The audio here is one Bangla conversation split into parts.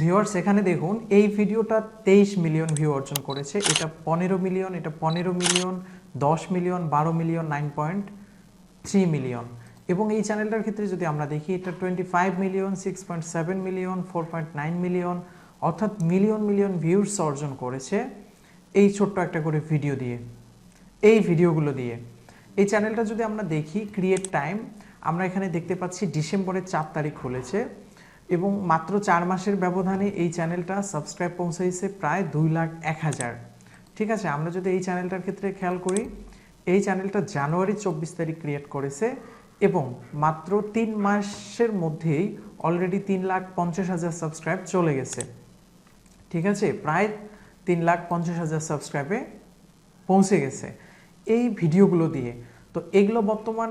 ভিউয়ার্স এখানে দেখুন, এই ভিডিওটা তেইশ মিলিয়ন ভিউ অর্জন করেছে। এটা পনেরো মিলিয়ন এটা পনেরো মিলিয়ন দশ মিলিয়ন বারো million nine point three million এবং এই চ্যানেলটার ক্ষেত্রে যদি আমরা দেখি, এটা twenty five million six point seven million four point nine million অর্থাৎ মিলিয়ন মিলিয়ন ভিউস অর্জন করেছে এই ছোট্ট একটা করে ভিডিও দিয়ে, এই ভিডিওগুলো দিয়ে। এই চ্যানেলটা যদি আমরা দেখি ক্রিয়েট টাইম আমরা এখানে দেখতে পাচ্ছি, ডিসেম্বরের চার তারিখ খুলেছে। এবং মাত্র চার মাসের ব্যবধানে এই চ্যানেলটা সাবস্ক্রাইব পৌঁছাইছে প্রায় দুই লাখ এক হাজার। ঠিক আছে, আমরা যদি এই চ্যানেলটার ক্ষেত্রে খেয়াল করি, এই চ্যানেলটা জানুয়ারি চব্বিশ তারিখ ক্রিয়েট করেছে এবং মাত্র তিন মাসের মধ্যেই অলরেডি তিন লাখ পঞ্চাশ হাজার সাবস্ক্রাইব চলে গেছে। ঠিক আছে, প্রায় তিন লাখ পঞ্চাশ হাজার সাবস্ক্রাইবে পৌঁছে গেছে। এই ভিডিওগুলো দিয়ে। তো এগুলো বর্তমান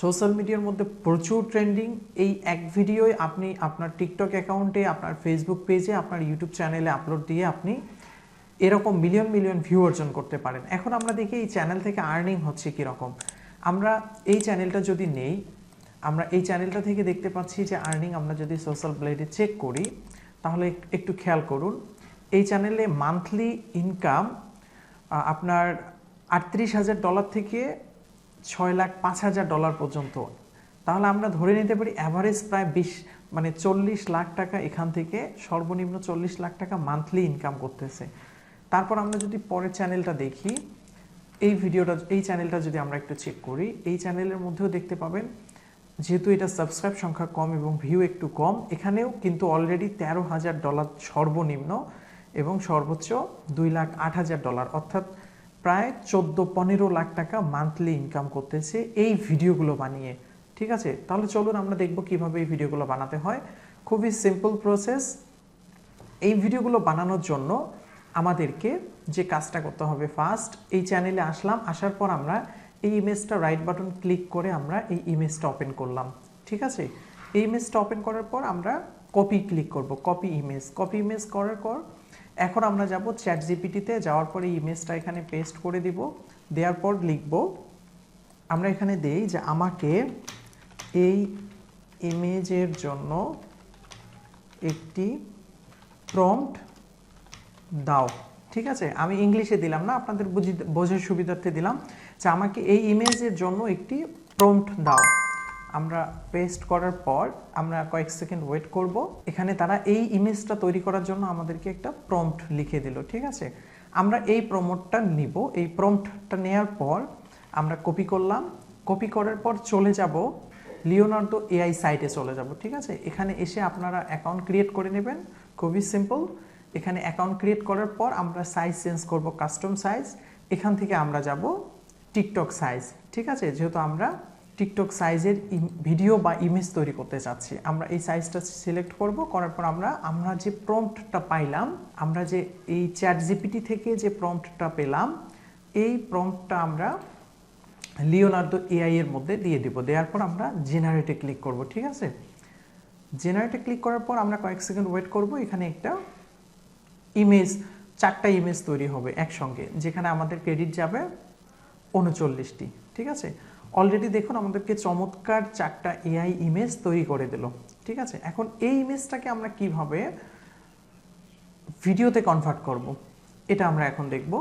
সোশ্যাল মিডিয়ার মধ্যে প্রচুর ট্রেন্ডিং এই এক ভিডিওই আপনি আপনার টিকটক অ্যাকাউন্টে আপনার ফেসবুক পেজে আপনার ইউটিউব চ্যানেলে আপলোড দিয়ে আপনি এরকম মিলিয়ন মিলিয়ন ভিউ অর্জন করতে পারেন। এখন আমরা দেখি এই চ্যানেল থেকে আর্নিং হচ্ছে কীরকম। আমরা এই চ্যানেলটা যদি নেই, আমরা এই চ্যানেলটা থেকে দেখতে পাচ্ছি যে আর্নিং আমরা যদি সোশ্যাল ব্লেডে চেক করি, তাহলে একটু খেয়াল করুন। এই চ্যানেলে মান্থলি ইনকাম আপনার আটত্রিশ হাজার ডলার থেকে ছয় লাখ পাঁচ হাজার ডলার পর্যন্ত। তাহলে আমরা ধরে নিতে পারি অ্যাভারেজ প্রায় বিশ মানে চল্লিশ লাখ টাকা এখান থেকে সর্বনিম্ন চল্লিশ লাখ টাকা মান্থলি ইনকাম করতেছে। তারপর আমরা যদি পরের চ্যানেলটা দেখি, এই ভিডিওটা এই চ্যানেলটা যদি আমরা একটু চেক করি, এই চ্যানেলের মধ্যেও দেখতে পাবেন, যেহেতু এটা সাবস্ক্রাইব সংখ্যা কম এবং ভিউ একটু কম, এখানেও কিন্তু অলরেডি তেরো হাজার ডলার সর্বনিম্ন এবং সর্বোচ্চ দুই লাখ আট হাজার ডলার। অর্থাৎ প্রায় চোদ্দ পনেরো লাখ টাকা মান্থলি ইনকাম করতেছে এই ভিডিওগুলো বানিয়ে। ঠিক আছে? তাহলে চলুন আমরা দেখব কীভাবে এই ভিডিওগুলো বানাতে হয়। খুবই সিম্পল প্রসেস এই ভিডিওগুলো বানানোর জন্য আমাদেরকে যে কাজটা করতে হবে ফার্স্ট এই চ্যানেলে আসলাম। আসার পর আমরা এই ইমেজটা রাইট বাটন ক্লিক করে আমরা এই ইমেজটা ওপেন করলাম। ঠিক আছে? এই ইমেজটা ওপেন করার পর আমরা কপি ক্লিক করব। কপি ইমেজ কপি ইমেজ করার পর এখন আমরা যাব চ্যাট জিপিটিতে যাওয়ার পরে ইমেজটা এখানে পেস্ট করে দিব। দেওয়ার পর লিখব, আমরা এখানে দেই যে আমাকে এই ইমেজের জন্য একটি প্রম্পট দাও। ঠিক আছে? আমি ইংলিশে দিলাম না, আপনাদের বুঝি বোঝার সুবিধার্থে দিলাম যে আমাকে এই ইমেজের জন্য একটি প্রম্পট দাও। আমরা পেস্ট করার পর আমরা কয়েক সেকেন্ড ওয়েট করব। এখানে তারা এই ইমেজটা তৈরি করার জন্য আমাদেরকে একটা প্রম্পট লিখে দিল, ঠিক আছে? আমরা এই প্রমোটটা নিব। এই প্রম্পটটা নেওয়ার পর আমরা কপি করলাম। কপি করার পর চলে যাব লিওনার্দো এআই সাইটে চলে যাব, ঠিক আছে? এখানে এসে আপনারা অ্যাকাউন্ট ক্রিয়েট করে নেবেন। খুবই সিম্পল এখানে অ্যাকাউন্ট ক্রিয়েট করার পর আমরা সাইজ চেঞ্জ করব কাস্টম সাইজ এখান থেকে আমরা যাব টিকটক সাইজ ঠিক আছে? যেহেতু আমরা টিকটক সাইজের ভিডিও বা ইমেজ তৈরি করতে চাচ্ছি। আমরা এই সাইজটা সিলেক্ট করব, করার পর আমরা আমরা যে প্রম্পটটা পাইলাম, আমরা যে এই চ্যাট জিপিটি থেকে যে প্রম্পটটা পেলাম, এই প্রম্পটটা আমরা লিওনার্দো এআই এর মধ্যে দিয়ে দিব। দেওয়ার পর আমরা জেনারেটে ক্লিক করব, ঠিক আছে? জেনারেটে ক্লিক করার পর আমরা কয়েক সেকেন্ড ওয়েট করব, এখানে একটা ইমেজ চারটা ইমেজ তৈরি হবে একসঙ্গে, যেখানে আমাদের ক্রেডিট যাবে উনচল্লিশটি, ঠিক আছে? অলরেডি দেখুন আমাদেরকে চমৎকার চারটা এআই ইমেজ তৈরি করে দিল, ঠিক আছে? এখন এই ইমেজটাকে আমরা কীভাবে ভিডিওতে কনভার্ট করব, এটা আমরা এখন দেখব।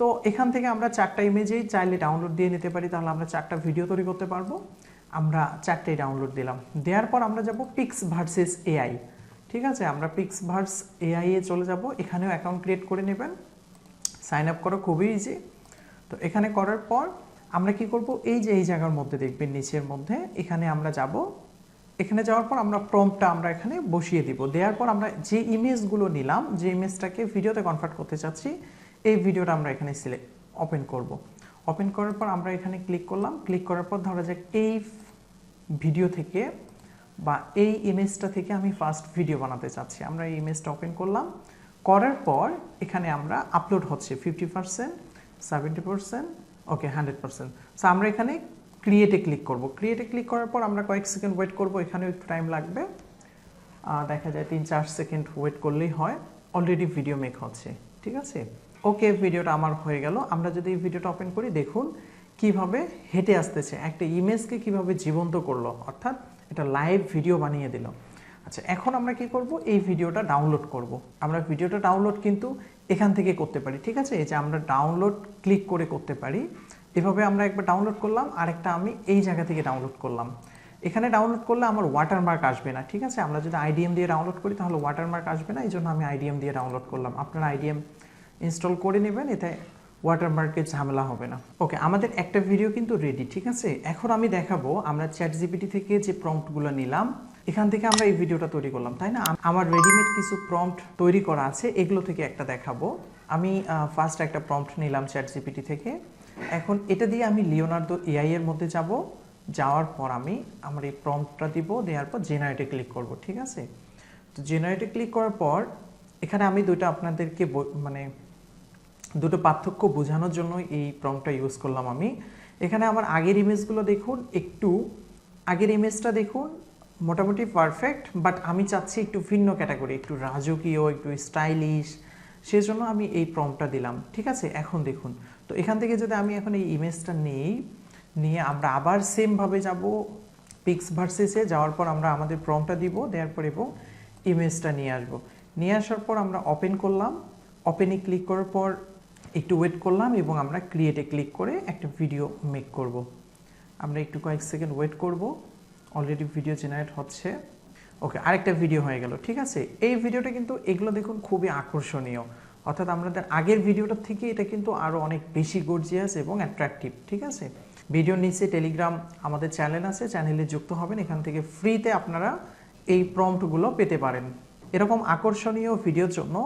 তো এখান থেকে আমরা চারটা ইমেজেই চাইলে ডাউনলোড দিয়ে নিতে পারি, তাহলে আমরা চারটা ভিডিও তৈরি করতে পারব। আমরা চারটেই ডাউনলোড দিলাম। দেওয়ার পর আমরা যাব পিক্স ভার্সেস এআই ঠিক আছে? আমরা পিক্স ভার্স এআই এ চলে যাব। এখানেও অ্যাকাউন্ট ক্রিয়েট করে নেবেন। সাইন আপ করা, খুবই ইজি তো এখানে করার পর আমরা কি করব? এই যে, এই জায়গার মধ্যে দেখবেন নিচের মধ্যে, এখানে আমরা যাব। এখানে যাওয়ার পর আমরা প্রম্পটটা আমরা এখানে বসিয়ে দিব। দেওয়ার পর আমরা যে ইমেজগুলো নিলাম, যে ইমেজটাকে ভিডিওতে কনভার্ট করতে চাচ্ছি, এই ভিডিওটা আমরা এখানে সিলেক্ট ওপেন করব। ওপেন করার পর আমরা এখানে ক্লিক করলাম। ক্লিক করার পর ধরা যাক, এই ভিডিও থেকে বা এই ইমেজটা থেকে আমি ফার্স্ট ভিডিও বানাতে চাচ্ছি। আমরা এই ইমেজটা ওপেন করলাম। করার পর এখানে আমরা আপলোড হচ্ছে fifty percent seventy percent okay hundred percent so আমরা এখানে ক্রিয়েটে ক্লিক করব। ক্রিয়েটে ক্লিক করার পর আমরা কয়েক সেকেন্ড ওয়েট করব। এখানেও একটু টাইম লাগবে। দেখা যায় তিন, চার সেকেন্ড ওয়েট করলেই হয়। অলরেডি ভিডিও মেক হচ্ছে। ঠিক আছে? ওকে ভিডিওটা আমার হয়ে গেল। আমরা যদি এই ভিডিওটা ওপেন করি, দেখুন কীভাবে হেঁটে আসতেছে। একটা ইমেজকে কীভাবে জীবন্ত করল। অর্থাৎ এটা লাইভ ভিডিও বানিয়ে দিল। আচ্ছা এখন আমরা কি করব? এই ভিডিওটা ডাউনলোড করব। আমরা ভিডিওটা ডাউনলোড কিন্তু এখান থেকে করতে পারি, ঠিক আছে? এই যে আমরা ডাউনলোড ক্লিক করে করতে পারি, এভাবে আমরা একবার ডাউনলোড করলাম, আরেকটা আমি এই জায়গা থেকে ডাউনলোড করলাম। এখানে ডাউনলোড করলে আমার ওয়াটারমার্ক আসবে না, ঠিক আছে? আমরা যদি আইডিএম দিয়ে ডাউনলোড করি, তাহলে ওয়াটারমার্ক আসবে না এই জন্য আমি আইডিএম দিয়ে ডাউনলোড করলাম। আপনারা আইডিএম ইনস্টল করে নেবেন, এতে ওয়াটারমার্কের ঝামেলা হবে না। ওকে আমাদের একটা ভিডিও কিন্তু রেডি ঠিক আছে? এখন আমি দেখাবো, আমরা চ্যাট জিপিটি থেকে যে প্রম্পটগুলো নিলাম এখান থেকে আমরা এই ভিডিওটা তৈরি করলাম, তাই না? আমার রেডিমেড কিছু প্রম্পট তৈরি করা আছে, এগুলো থেকে একটা দেখাবো। আমি ফার্স্ট একটা প্রম্পট নিলাম চ্যাট জিপিটি থেকে। এখন এটা দিয়ে আমি লিওনার্দো এআই এর মধ্যে যাব। যাওয়ার পর আমি আমার এই প্রম্পটটা দিব, দেওয়ার পর জেনারেটে ক্লিক করব, ঠিক আছে? তো জেনারেটে ক্লিক করার পর, এখানে আমি দুইটা আপনাদেরকে মানে দুটো পার্থক্য বোঝানোর জন্য এই প্রম্পটটা ইউজ করলাম আমি। এখানে আমার আগের ইমেজগুলো দেখুন, একটু আগের ইমেজটা দেখুন মোটামুটি পারফেক্ট বাট আমি চাচ্ছি একটু ভিন্ন ক্যাটাগরি একটু রাজকীয়, একটু স্টাইলিশ সেজন্য আমি এই প্রম্পটটা দিলাম। ঠিক আছে? এখন দেখুন। তো এখান থেকে যদি আমি এখন এই ইমেজটা নিই, নিয়ে আমরা আবার সেমভাবে যাব পিক্স ভার্সেসে যাওয়ার পর আমরা আমাদের প্রম্পটটা দিব, দেওয়ার পর এবং ইমেজটা নিয়ে আসব। নিয়ে আসার পর আমরা ওপেন করলাম। ওপেনে ক্লিক করার পর একটু ওয়েট করলাম এবং আমরা ক্রিয়েটে ক্লিক করে একটা ভিডিও মেক করব। আমরা একটু কয়েক সেকেন্ড ওয়েট করব। অলরেডি ভিডিও জেনারেট হচ্ছে। ওকে আরেকটা ভিডিও হয়ে গেল, ঠিক আছে? এই ভিডিওটা কিন্তু, এগুলো দেখুন খুবই আকর্ষণীয়। অর্থাৎ আমাদের আগের ভিডিওটার থেকে এটা কিন্তু আরও অনেক বেশি গর্জিয়াস এবং অ্যাট্রাকটিভ ঠিক আছে? ভিডিওর নিচে টেলিগ্রাম আমাদের চ্যানেল আছে চ্যানেলে যুক্ত হবেন, এখান থেকে ফ্রিতে আপনারা এই প্রম্পটগুলো পেতে পারেন। এরকম আকর্ষণীয় ভিডিওর জন্য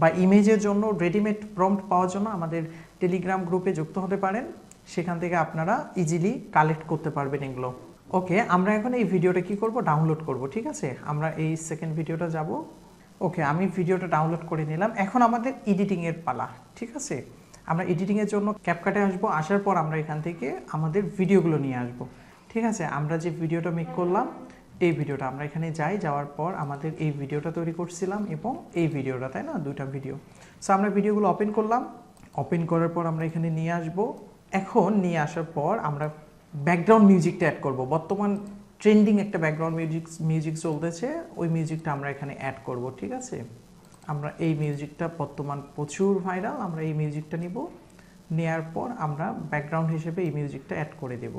বা ইমেজের জন্য রেডিমেড প্রম্পট পাওয়ার জন্য আমাদের টেলিগ্রাম গ্রুপে যুক্ত হতে পারেন। সেখান থেকে আপনারা ইজিলি কালেক্ট করতে পারবেন এগুলো। ওকে আমরা এখন এই ভিডিওটা কি করব? ডাউনলোড করব, ঠিক আছে? আমরা এই সেকেন্ড ভিডিওটা যাব। ওকে আমি ভিডিওটা ডাউনলোড করে নিলাম। এখন আমাদের এডিটিং এর পালা, ঠিক আছে? আমরা এডিটিং এর জন্য ক্যাপকাটে আসব। আসার পর আমরা এখান থেকে আমাদের ভিডিওগুলো নিয়ে আসব, ঠিক আছে? আমরা যে ভিডিওটা মেক করলাম, এই ভিডিওটা আমরা এখানে যাই। যাওয়ার পর আমাদের এই ভিডিওটা তৈরি করছিলাম এবং এই ভিডিওটা, তাই না? দুইটা ভিডিও সো আমরা ভিডিওগুলো ওপেন করলাম। ওপেন করার পর আমরা এখানে নিয়ে আসব। এখন নিয়ে আসার পর আমরা ব্যাকগ্রাউন্ড মিউজিকটা অ্যাড করব। বর্তমান ট্রেন্ডিং একটা ব্যাকগ্রাউন্ড মিউজিক মিউজিক চলতেছে, ওই মিউজিকটা আমরা এখানে অ্যাড করব, ঠিক আছে? আমরা এই মিউজিকটা বর্তমান প্রচুর ভাইরাল আমরা এই মিউজিকটা নিব। নেয়ার পর আমরা ব্যাকগ্রাউন্ড হিসেবে এই মিউজিকটা অ্যাড করে দেব।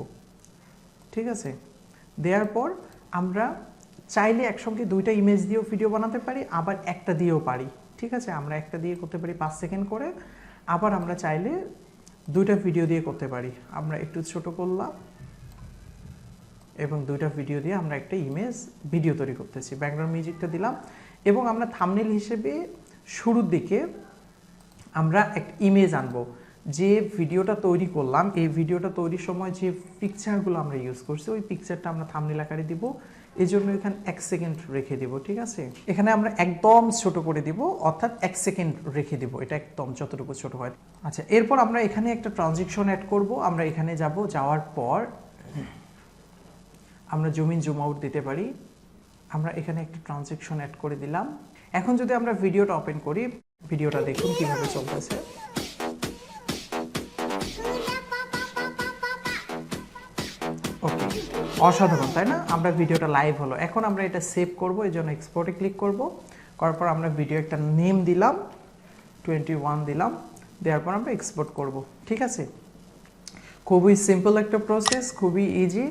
ঠিক আছে? দেওয়ার পর আমরা চাইলে একসঙ্গে দুইটা ইমেজ দিয়েও ভিডিও বানাতে পারি, আবার একটা দিয়েও পারি। ঠিক আছে? আমরা একটা দিয়ে করতে পারি পাঁচ সেকেন্ড করে। আবার আমরা চাইলে দুইটা ভিডিও দিয়ে করতে পারি। আমরা একটু ছোট করলাম। এবং দুইটা ভিডিও দিয়ে আমরা একটা ইমেজ ভিডিও তৈরি করতেছি। ব্যাকগ্রাউন্ড মিউজিকটা দিলাম এবং আমরা থামনেল হিসেবে শুরুর দিকে আমরা এক ইমেজ আনব। যে ভিডিওটা তৈরি করলাম, এই ভিডিওটা তৈরির সময় যে পিকচারগুলো আমরা ইউজ করছি, ওই পিকচারটা আমরা থামনেল আকারে দিব। এই জন্য এখানে এক সেকেন্ড রেখে দিব, ঠিক আছে? এখানে আমরা একদম ছোট করে দিব, অর্থাৎ এক সেকেন্ড রেখে দিব, এটা একদম যতটুকু ছোট হয়। আচ্ছা এরপর আমরা এখানে একটা ট্রানজেকশন অ্যাড করব। আমরা এখানে যাব, যাওয়ার পর আমরা জুমিন জুম আউট দিতে পারি। আমরা এখানে একটা ট্রানজেকশন অ্যাড করে দিলাম। এখন যদি আমরা ভিডিওটা ওপেন করি ভিডিওটা দেখুন কীভাবে চলতেছে। অসাধারণ, তাই না? আমরা ভিডিওটা লাইভ হলো। এখন আমরা এটা সেভ করব, এই জন্য এক্সপোর্টে ক্লিক করব। করার পর আমরা ভিডিও একটা নেম দিলাম টোয়েন্টি ওয়ান দিলাম। দেওয়ার পর আমরা এক্সপোর্ট করব। ঠিক আছে? খুবই সিম্পল একটা প্রসেস খুবই ইজি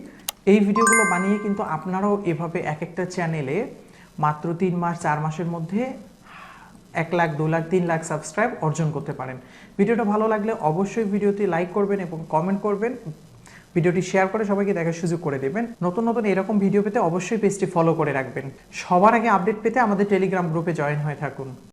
এই ভিডিওগুলো বানিয়ে কিন্তু আপনারাও এভাবে এক একটা চ্যানেলে মাত্র তিন মাস, চার মাসের মধ্যে এক লাখ, দু লাখ, তিন লাখ সাবস্ক্রাইব অর্জন করতে পারেন। ভিডিওটা ভালো লাগলে অবশ্যই ভিডিওটি লাইক করবেন এবং কমেন্ট করবেন। ভিডিওটি শেয়ার করে সবাইকে দেখার সুযোগ করে দেবেন। নতুন নতুন এরকম ভিডিও পেতে অবশ্যই পেজটি ফলো করে রাখবেন। সবার আগে আপডেট পেতে আমাদের টেলিগ্রাম গ্রুপে জয়েন হয়ে থাকুন।